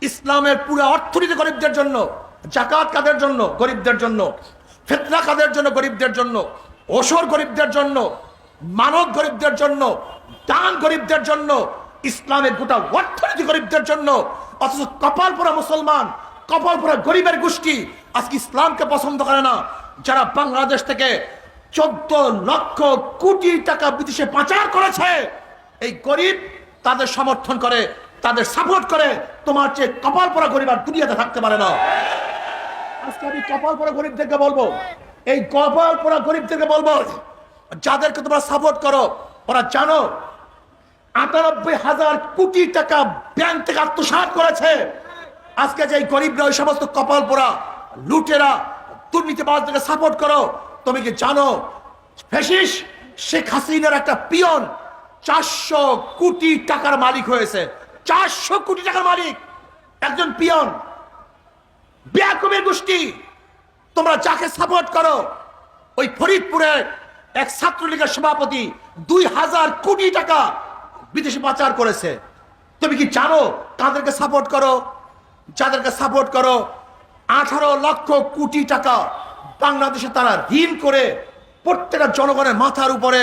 ইসলামের পুরো অর্থনীতি গরিবদের জন্য, জাকাত কাদের জন্য? গরিবদের জন্য। ফেতনা কাদের জন্য? গরিবদের জন্য। ওসর গরিবদের জন্য। মানব গরিবদের জন্য। দান গরিবদের জন্য। ইসলামের গোটা অর্থনীতি গরিবদের জন্য। অথচ কপাল পোড়া মুসলমান, কপাল পোড়া গরিবের গোষ্ঠী আজকে ইসলামকে পছন্দ করে না। যারা বাংলাদেশ থেকে চোদ্দ লক্ষ কোটি টাকা বিদেশে পাচার করেছে, এই গরিব তাদের সমর্থন করে। তাদের সাপোর্ট করে তোমার চেয়ে কপাল পরা গরিব আর দুনিয়াতে থাকতে পারে না। আজকে আমি কপাল পরা গরিবদেরকে বলব, এই কপাল পরা গরিবদেরকে বলব, যাদেরকে তোমরা সাপোর্ট করো, ওরা জানো আটানব্বই হাজার কোটি টাকা ব্যাংক থেকে আত্মসাৎ করেছে। আজকে যে গরিবরা, ওই সমস্ত কপাল পোড়া লুটেরা, দুর্নীতিবাজদেরকে সাপোর্ট করো। তুমি কি জানো ফেসিস শেখ হাসিনার একটা পিয়ন চারশো কোটি টাকার মালিক হয়েছে। চারশো কোটি টাকার মালিক, একজন পিয়ন। ব্যাকমের গোষ্ঠী, তোমরা যাকে সাপোর্ট করো, ওই ফরিদপুরের এক ছাত্রলীগের সভাপতি দুই হাজার কোটি টাকা বিদেশে পাচার করেছে। তুমি কি জানো তাদেরকে সাপোর্ট করো? যাদেরকে সাপোর্ট করো, আঠারো লক্ষ কোটি টাকা বাংলাদেশে তারা ঋণ করে প্রত্যেকটা জনগণের মাথার উপরে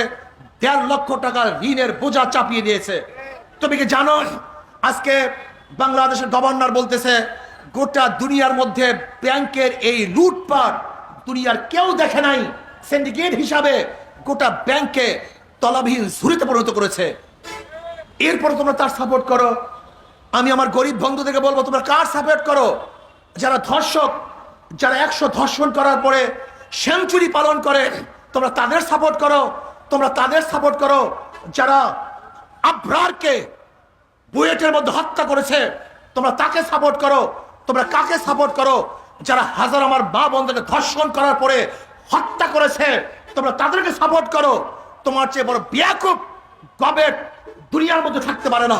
দেড় লক্ষ টাকার ঋণের বোঝা চাপিয়ে দিয়েছে। তুমি কি জানো আজকে বাংলাদেশের গভর্নর বলতেছে, গোটা দুনিয়ার মধ্যে ব্যাংকের এই লুটপাট দুনিয়ার কেউ দেখে নাই। সিন্ডিকেট হিসাবে গোটা ব্যাংকে তলাবিহীন ঝুড়িতে পরিণত করেছে। এরপর তোমরা তার সাপোর্ট করো। আমি আমার গরিব বন্ধুদেরকে বলব, তোমরা কার সাপোর্ট করো? যারা ধর্ষক, যারা একশো ধর্ষণ করার পরে সেঞ্চুরি পালন করে, তোমরা তাদের সাপোর্ট করো। তোমরা তাদের সাপোর্ট করো। যারা আব্রারকে বুয়েটের মধ্যে হত্যা করেছে। তোমরা তাকে সাপোর্ট করো, তোমরা কাকে সাপোর্ট করো? যারা হাজার আমার মা বোনদেরকে ধর্ষণ করার পরে হত্যা করেছে, তোমরা তাদেরকে সাপোর্ট করো। তোমার চেয়ে বড় বিয়াকুব গবেট দুনিয়ার মধ্যে থাকতে পারে না।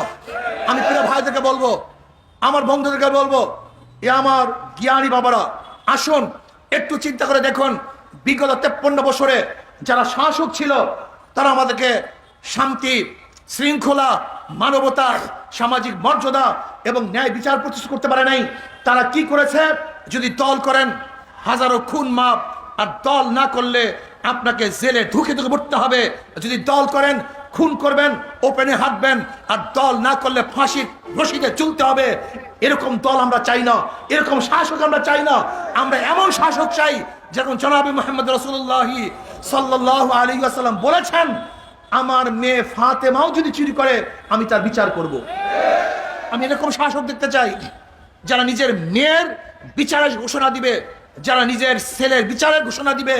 আমি প্রিয় ভাইদেরকে বলব, আমার বন্ধুদেরকে বলব, এ আমার জ্ঞানী বাবারা, আসুন, একটু চিন্তা করে দেখুন, বিগত তেপ্পন্ন বছরে যারা শাসক ছিল, তারা আমাদেরকে শান্তি, শৃঙ্খলা মানবতা সামাজিক মর্যাদা এবং ন্যায় বিচার প্রতিষ্ঠা করতে পারে নাই, তারা কি করেছে? যদি দল করেন, হাজারো খুন মাপ, আর দল না করলে আপনাকে জেলে ঢুকে ঢুকে পড়তে হবে। যদি দল করেন, খুন করবেন, ওপেনে হাঁটবেন, আর দল না করলে ফাঁসির রশিদে চলতে হবে। এরকম দল আমরা চাই না, এরকম শাসক আমরা চাই না। আমরা এমন শাসক চাই যেরকম জনাবি মোহাম্মদ রসুল্লাহি সাল্লাহ আলী আসাল্লাম বলেছেন আমার মেয়ে ফাতেমাও যদি চুরি করে, আমি তার বিচার করব। আমি এরকম শাসক দেখতে চাই, যারা নিজের মেয়ের বিচারের ঘোষণা দিবে, যারা নিজের ছেলের বিচারের ঘোষণা দিবে,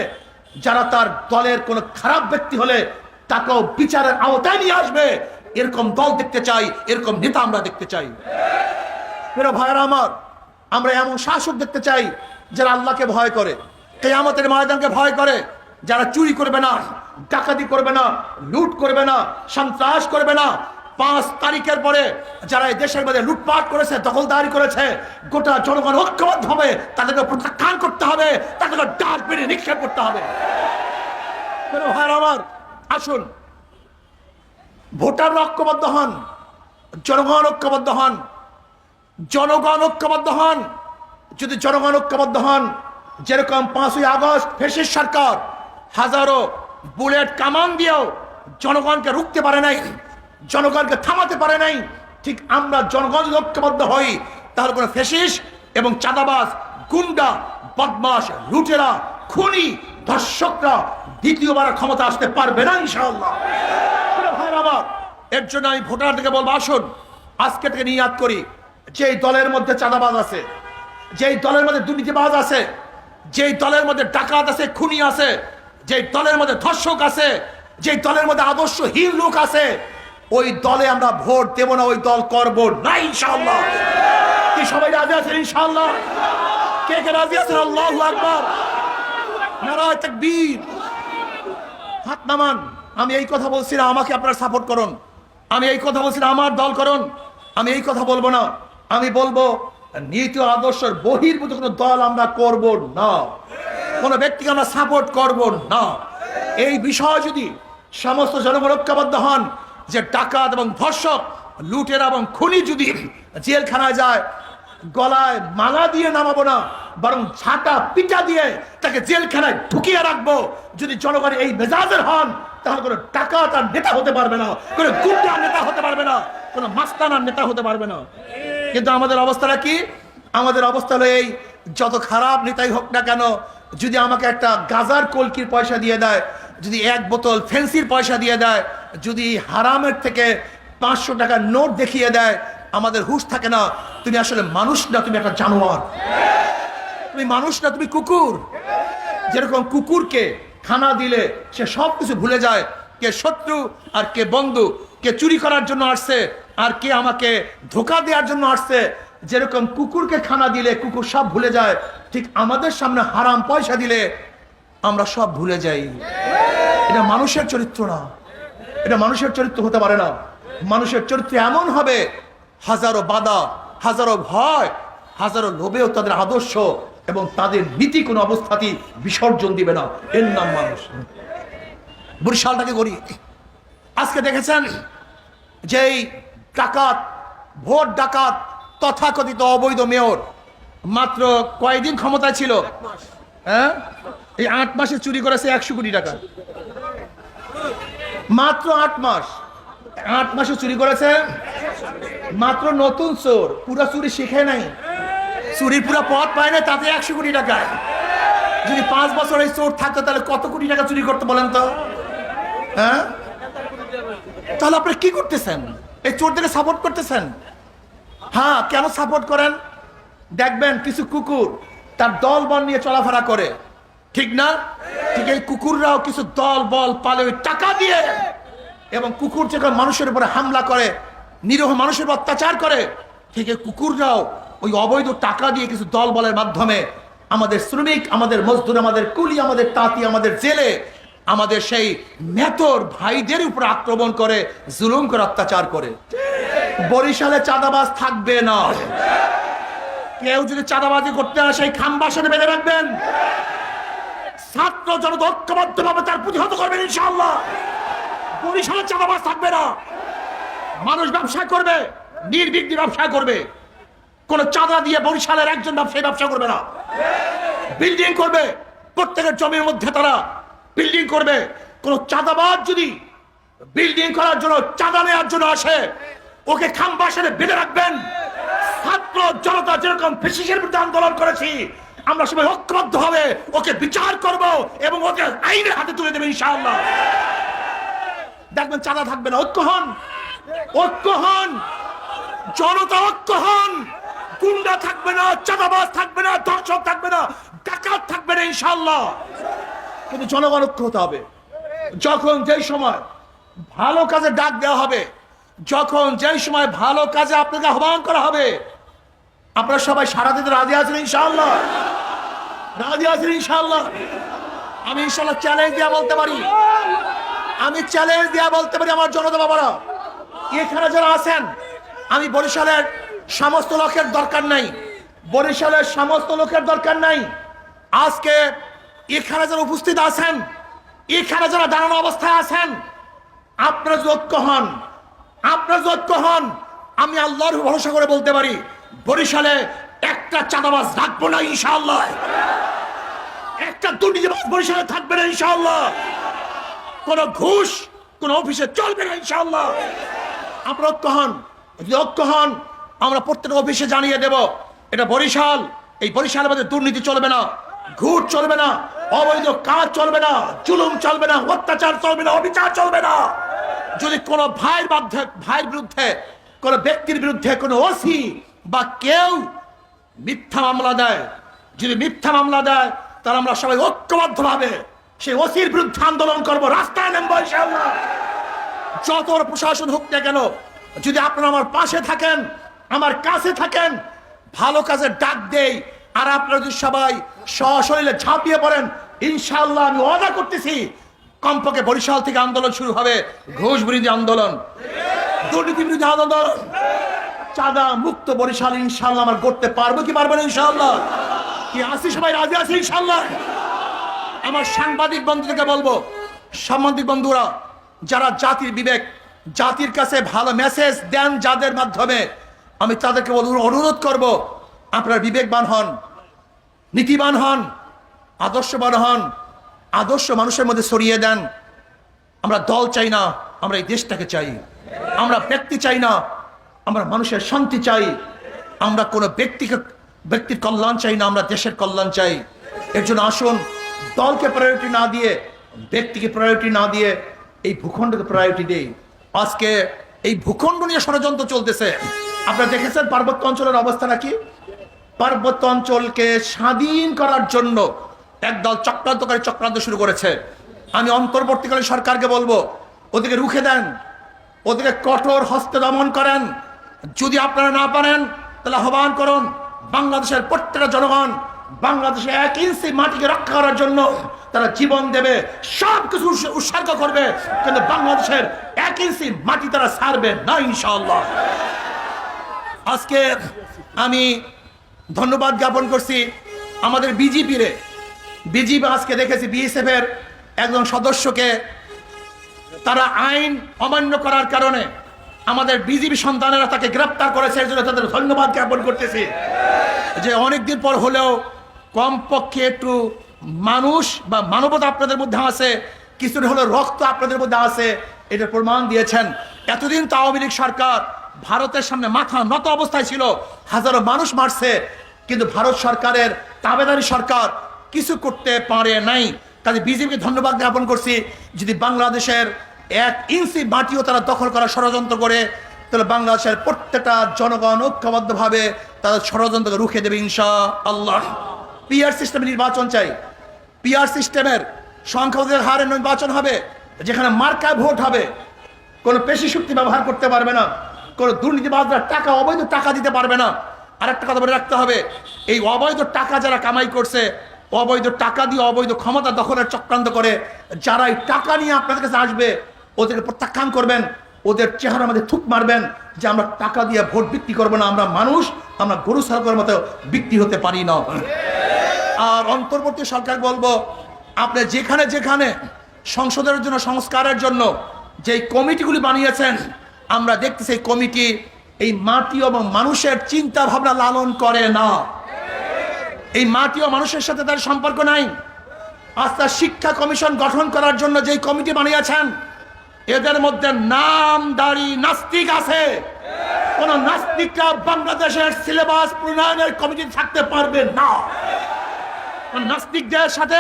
যারা তার দলের কোনো খারাপ ব্যক্তি হলে তাকেও বিচারের আওতায় নিয়ে আসবে এরকম দল দেখতে চাই, এরকম নেতা আমরা দেখতে চাই মেরা ভাইয়েরা আমার, আমরা এমন শাসক দেখতে চাই, যারা আল্লাহকে ভয় করে, কেয়ামতের ময়দানকে ভয় করে যারা চুরি করবে না, ডাকাতি করবে না, লুট করবে না, সন্ত্রাস করবে না, পাঁচ তারিখের পরে যারা এই দেশের মধ্যে লুটপাট করেছে, দখলদারি করেছে, গোটা জনগণ ঐক্যবদ্ধ হবে, তাদেরকে প্রত্যাখ্যান করতে হবে, তাদেরকে পেরে নিক্ষেপ করতে হবে। আমার, আসুন। ভোটার ঐক্যবদ্ধ হন, জনগণ ঐক্যবদ্ধ হন, জনগণ ঐক্যবদ্ধ হন। যদি জনগণ ঐক্যবদ্ধ হন, যেরকম পাঁচই আগস্ট ফেসিস সরকার হাজারো বুলেট কামান দিয়েও জনগণকে রুখতে পারে নাই, জনগণকে থামাতে পারে নাই। ঠিক আমরা জনগণ যদি ঐক্যবদ্ধ হই তাহলে কোনো ফেসিস এবং চাঁদাবাজ, গুন্ডা বদমাস লুটেরা, খুনি, ধর্ষকরা দ্বিতীয়বার ক্ষমতা আসতে পারবে না, ইনশাআল্লাহ। এর জন্য আমি ভোটারদেরকে বলব, আসুন, আজকে থেকে নিয়াদ করি, যেই দলের মধ্যে চাঁদাবাজ আছে, যেই দলের মধ্যে দুর্নীতিবাজ আছে, যেই দলের মধ্যে ডাকাত আছে, খুনি আছে যেই দলের মধ্যে ধর্ষক আছে, যেই দলের মধ্যে আদর্শহীন লোক আছে, ওই দলে আমরা ভোট দেব না, ওই দল করব না, ইনশাআল্লাহ। কি সবাই রাজি আছেন, ইনশাআল্লাহ? কে কে রাজি আছেন? আল্লাহু আকবার। নারায় তাকবীর। হাত নামান। আমি এই কথা বলছি না, আমাকে আপনারা সাপোর্ট করুন। আমি এই কথা বলছি না, আমার দল করুন। আমি এই কথা বলব না। আমি বলব, নীতি আদর্শের বহির্ভূত কোনো দল আমরা করব না। কোনো ব্যক্তিকে আমরা সাপোর্ট করব না। এই বিষয় যদি সমস্ত জনগণ ঐক্যবদ্ধ হন যে ডাকাত এবং ধর্ষক, লুটের এবং খুনি যদি জেলখানায় যায়, গলায় মালা দিয়ে নামাবো না, বরং ছাটা পিটা দিয়ে তাকে জেলখানায় ঢুকিয়ে রাখব, যদি জনগণ এই মেজাজের হন, তাহলে কোনো টাকা তার নেতা হতে পারবে না, কোনো গুন্ডা নেতা হতে পারবে না, কোনো মাস্তানার নেতা হতে পারবে না। কিন্তু আমাদের অবস্থাটা কি? আমাদের অবস্থা হলো এই, যত খারাপ নেতাই হোক না কেন যদি আমাকে একটা গাজার কলকির পয়সা দিয়ে দেয়, যদি এক বোতল ফেন্সির পয়সা দিয়ে দেয়, যদি হারামের থেকে পাঁচশো টাকার নোট দেখিয়ে দেয়, আমাদের হুশ থাকে না। তুমি আসলে মানুষ না, তুমি একটা জানোয়ার। তুমি মানুষ না, তুমি কুকুর। যেরকম কুকুরকে খানা দিলে সে সব কিছু ভুলে যায়, কে শত্রু আর কে বন্ধু, কে চুরি করার জন্য আসছে আর কে আমাকে ধোকা দেওয়ার জন্য আসছে। যেরকম কুকুরকে খানা দিলে কুকুর সব ভুলে যায় ঠিক আমাদের সামনে হারাম পয়সা দিলে আমরা সব ভুলে যাই। এটা মানুষের চরিত্র না। এটা মানুষের চরিত্র হতে পারে না। মানুষের চরিত্র এমন হবে, হাজারো বাধা, হাজারো ভয়, হাজারো লোভেও তাদের আদর্শ এবং তাদের নীতি কোনো অবস্থাতেই বিসর্জন দিবে না। এর নাম মানুষ। বরিশালটাকে করি আজকে দেখেছেন যেই ডাকাত, ভোট ডাকাত তথাকথিত অবৈধ মেয়র মাত্র কয়দিন ক্ষমতায় ছিল? হ্যাঁ? এই আট মাসে চুরি করেছে একশো কোটি টাকা। মাত্র আট মাস। আট মাসে চুরি করেছে মাত্র নতুন চোর। পুরো চুরি শিখে নাই। চুরির পুরো পথ পায় না তাতে একশো কোটি টাকা। যদি পাঁচ বছর এই চোর থাকতো তাহলে কত কোটি টাকা চুরি করতে বলেন তো? হ্যাঁ? তাহলে আপনি কি করতেছেন? এই চোরদেরকে সাপোর্ট করতেছেন? হ্যাঁ কেন সাপোর্ট করেন? দেখবেন কিছু কুকুর তার দল বল নিয়ে চলাফেরা করে। ঠিক না? ঠিক এই কুকুররাও কিছু দল বল পালে ওই টাকা দিয়ে এবং কুকুর যখন মানুষের উপরে হামলা করে, নিরহ মানুষের অত্যাচার করে, ঠিক এই কুকুররাও ওই অবৈধ টাকা দিয়ে কিছু দল বলের মাধ্যমে আমাদের শ্রমিক, আমাদের মজদুর, আমাদের কুলি, আমাদের তাঁতি, আমাদের জেলে, আমাদের সেই মেতর ভাইদের উপর আক্রমণ করে, জুলুম করে, অত্যাচার করে। বরিশালে চাঁদাবাজ থাকবে না। কেউ যদি চাঁদাবাজি করতে আসে এই খাম্বার সাথে বেঁধে রাখবেন। ছাত্র জনতা ঐক্যবদ্ধ ভাবে তার প্রতিহত করবেন, ইনশাআল্লাহ। বরিশালে চাঁদাবাজ থাকবে না। মানুষ ব্যবসা করবে, নির্বিঘ্নে ব্যবসা করবে। কোন চাঁদা দিয়ে বরিশালের একজন ব্যবসায়ী ব্যবসা করবে না। বিল্ডিং করবে, প্রত্যেকের জমির মধ্যে তারা বিল্ডিং করবে। কোন চাঁদাবাজ যদি বিল্ডিং করার জন্য, চাঁদা নেওয়ার জন্য আসে, ওকে খাম্বাসারে বেঁধে রাখবেন। ছাত্র জনতা যেরকম ফিসিসের বিরুদ্ধে আন্দোলন করেছি, আমরা সবাই ঐক্যবদ্ধ হবে ওকে বিচার করব এবং ওকে আইনের হাতে তুলে দেবে ইনশাআল্লাহ। দেখবেন চাঁদা থাকবে না, ঐক্য হন। ঐক্য হন। জনতা ঐক্য হন। গুন্ডা থাকবে না, চাঁদাবাজ থাকবে না দর্শক থাকবে না, ডাকাত থাকবে না ইনশাআল্লাহ। কিন্তু জনগণ ঐক্য হতে হবে। যখন যেই সময় ভালো কাজে ডাক দেওয়া হবে, যখন যেই সময় ভালো কাজে আপনাকে আহ্বান করা হবে আপনারা সবাই সারা দিতে রাজি আছেন ইনশাআল্লাহ? রাজি আছেন ইনশাআল্লাহ? আমি ইনশাআল্লাহ চ্যালেঞ্জ দিয়া বলতে পারি। আমি চ্যালেঞ্জ দিয়া বলতে পারি আমার জনতা বাবারা। এখানে যারা আছেন, আমি বরিশালের সমস্ত লোকের দরকার নাই। বরিশালের সমস্ত লোকের দরকার নাই। আজকে এখানে যারা উপস্থিত আছেন, এখানে যারা দাঁড়ানো অবস্থায় আছেন, আপনারা ঐক্য হন, আপনারা ঐক্য হন, আমি আল্লাহর ভরসা করে বলতে পারি বরিশালে একটা চাঁদাবাজ রাখব না, ইনশাআল্লাহ। একটা দুর্নীতিবাজ বরিশালে থাকবে না, ইনশাআল্লাহ। কোন ঘুষ, কোন অফিসে চলবে না, ইনশাআল্লাহ। আপনারা ঐক্য হন। যদি ঐক্য হন, আমরা প্রত্যেক অফিসে জানিয়ে দেব, এটা বরিশাল, এই বরিশালের মধ্যে দুর্নীতি চলবে না, ঘুষ চলবে না, অবৈধ কাজ চলবে না, জুলুম চলবে না, অত্যাচার চলবে না, অবিচার চলবে না। যদি কোনো ভাইয়ের মধ্যে ভাইয়ের বিরুদ্ধে, কোনো ব্যক্তির বিরুদ্ধে কোনো ওসি বা কেউ মিথ্যা মামলা দেয়, যদি মিথ্যা মামলা দেয়, তাহলে আমরা সবাই ঐক্যবদ্ধ ভাবে সেই ওসির বিরুদ্ধে আন্দোলন করব, রাস্তায় নেমবো ইনশাআল্লাহ। যত প্রশাসন হোক না কেন, যদি আপনারা আমার পাশে থাকেন, আমার কাছে থাকেন, ভালো কাজে ডাক দেই, আর আপনারা যদি সবাই সশরীরে ঝাঁপিয়ে পড়েন, ইনশাআল্লাহ আমি ওয়াদা করতেছি, কমপক্ষে বরিশাল থেকে আন্দোলন শুরু হবে ঘুষ বিরোধী আন্দোলন দুর্নীতি বিরোধী আন্দোলন। চাঁদা মুক্ত বরিশাল ইনশাআল্লাহ আমার করতে পারব কি পারব না ইনশাআল্লাহ। কি আসি সবাই রাজি আছি ইনশাআল্লাহ? আমার সাংবাদিক বন্ধুদেরকে বলব সাংবাদিক বন্ধুরা, যারা জাতির বিবেক, জাতির কাছে ভালো মেসেজ দেন যাদের মাধ্যমে, আমি তাদেরকে অনুরোধ করব, আপনারা বিবেকবান হন, নীতিবান হন, আদর্শবান হন, আদর্শ মানুষের মধ্যে ছড়িয়ে দেন। আমরা দল চাই না, আমরা এই দেশটাকে চাই। আমরা ব্যক্তি চাই না আমরা মানুষের শান্তি চাই, আমরা কোনো ব্যক্তিকে, ব্যক্তির কল্যাণ চাই না, আমরা দেশের কল্যাণ চাই। এর জন্য আসুন, দলকে প্রায়োরিটি না দিয়ে, ব্যক্তিকে প্রায়োরিটি না দিয়ে এই ভূখণ্ডকে প্রায়োরিটি দেই। আজকে এই ভূখণ্ড নিয়ে ষড়যন্ত্র চলতেছে। আপনারা দেখেছেন পার্বত্য অঞ্চলের অবস্থা নাকি? পার্বত্য অঞ্চলকে স্বাধীন করার জন্য একদল চক্রান্তকারী চক্রান্ত শুরু করেছে। আমি অন্তর্বর্তীকালীন সরকারকে বলব ওদেরকে রুখে দেন ওদেরকে কঠোর হস্তে দমন করেন যদি আপনারা না পারেন, তাহলে আহ্বান করুন, বাংলাদেশের প্রত্যেকটা জনগণ বাংলাদেশে এক ইঞ্চি মাটিকে রক্ষা করার জন্য তারা জীবন দেবে সব কিছু উৎস- উৎসর্গ করবে, কিন্তু বাংলাদেশের এক ইঞ্চি মাটি তারা ছাড়বে না, ইনশাআল্লাহ। আজকে আমি ধন্যবাদ জ্ঞাপন করছি আমাদের বিজেপিরে। বিজেপি আজকে দেখেছি বিএসএফ এর একজন সদস্যকে তারা আইন অমান্য করার কারণে আমাদের বিজেপি সন্তানেরা তাকে গ্রেপ্তার করেছে, এর জন্য তাদের ধন্যবাদ জ্ঞাপন করতেছি। যে অনেকদিন পর হলেও কমপক্ষে একটু মানুষ বা মানবতা আপনাদের মধ্যে আছে কিছুটা হলেও রক্ত আপনাদের মধ্যে আছে, এটা প্রমাণ দিয়েছেন। এতদিন তো আওয়ামী লীগ সরকার ভারতের সামনে মাথা নত অবস্থায় ছিল, হাজারো মানুষ মারছে, কিন্তু ভারত সরকারের তাবেদারি সরকার কিছু করতে পারে নাই। কাজে বিজেপিকে ধন্যবাদ জ্ঞাপন করছি, যদি বাংলাদেশের এক ইঞ্চি মাটিও তারা দখল করার ষড়যন্ত্র করে, তাহলে বাংলাদেশের প্রত্যেকটা জনগণ ঐক্যবদ্ধভাবে তাদের ষড়যন্ত্রকে রুখে দেবে ইনশা আল্লাহ পিআর সিস্টেমে নির্বাচন চাই। পিআর সিস্টেমের সংখ্যাধিকার হারে নির্বাচন হবে, যেখানে মার্কায় ভোট হবে। কোনো পেশি শক্তি ব্যবহার করতে পারবে না, কোনো দুর্নীতিবাজরা টাকা, অবৈধ টাকা দিতে পারবে না। আর একটা কথা বলে রাখতে হবে, এই অবৈধ টাকা যারা কামাই করছে, অবৈধ টাকা দিয়ে অবৈধ ক্ষমতা দখলের চক্রান্ত করে, যারা এই টাকা নিয়ে আপনাদের কাছে আসবে ওদেরকে প্রত্যাখ্যান করবেন, ওদের চেহারা মধ্যে থুক মারবেন যে আমরা টাকা দিয়ে ভোট বিক্রি করব না, আমরা মানুষ, আমরা গরু সার্কের মতো বিক্রি হতে পারি না। আর অন্তর্বর্তী সরকার বলব, আপনি যেখানে যেখানে সংসদের জন্য, সংস্কারের জন্য যে কমিটিগুলি বানিয়েছেন, আমরা দেখতেছি এই কমিটি এই মাটি এবং মানুষের চিন্তা ভাবনা লালন করে না। এই মাটি ও মানুষের সাথে তার সম্পর্ক নাই। আস্থা শিক্ষা কমিশন গঠন করার জন্য যেই কমিটি বানিয়েছেন এদের মধ্যে নাম দাড়ি নাস্তিক আছে। কোন নাস্তিকরা বাংলাদেশের সিলেবাস প্রণয়নের কমিটি থাকতে পারবে না। নাস্তিকদের সাথে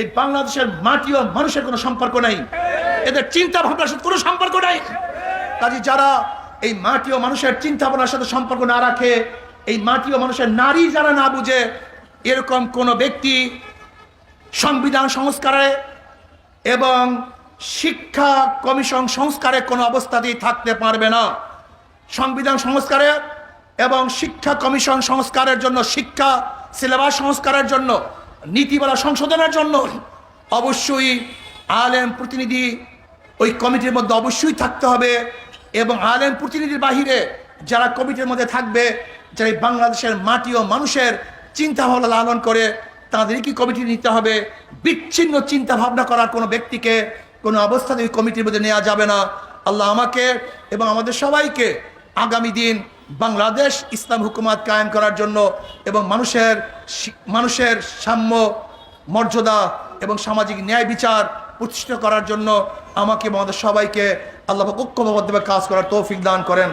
এই বাংলাদেশের মাটি ও মানুষের কোনো সম্পর্ক নেই। এদের চিন্তা ভাবনার সাথে কোনো সম্পর্ক নেই। কাজে যারা এই মাটি ও মানুষের চিন্তা ভাবনার সাথে সম্পর্ক না রাখে, এই মাটি ও মানুষের নারী যারা না বুঝে, এরকম কোনো ব্যক্তি সংবিধান সংস্কারে এবং শিক্ষা কমিশন সংস্কারে কোনো অবস্থাতেই থাকতে পারবে না। সংবিধান সংস্কারে এবং শিক্ষা কমিশন সংস্কারের জন্য, শিক্ষা সিলেবাস সংস্কারের জন্য, নীতিমালা সংশোধনের জন্য অবশ্যই আলেম প্রতিনিধি ওই কমিটির মধ্যে অবশ্যই থাকতে হবে এবং আলেম প্রতিনিধির বাহিরে যারা কমিটির মধ্যে থাকবে, যারা বাংলাদেশের মাটি ও মানুষের চিন্তা ভাবনা লালন করে, তাদেরকে কমিটি নিতে হবে। বিচ্ছিন্ন চিন্তা ভাবনা করার কোনো ব্যক্তিকে কোনো অবস্থাতে ওই কমিটির মধ্যে নেওয়া যাবে না। আল্লাহ আমাকে এবং আমাদের সবাইকে আগামী দিন বাংলাদেশ ইসলাম হুকুমাত কায়েম করার জন্য এবং মানুষের মানুষের সাম্য, মর্যাদা এবং সামাজিক ন্যায় বিচার প্রতিষ্ঠিত করার জন্য আমাকে আমাদের সবাইকে আল্লাহ ঐক্যবদ্ধভাবে কাজ করার তৌফিক দান করেন।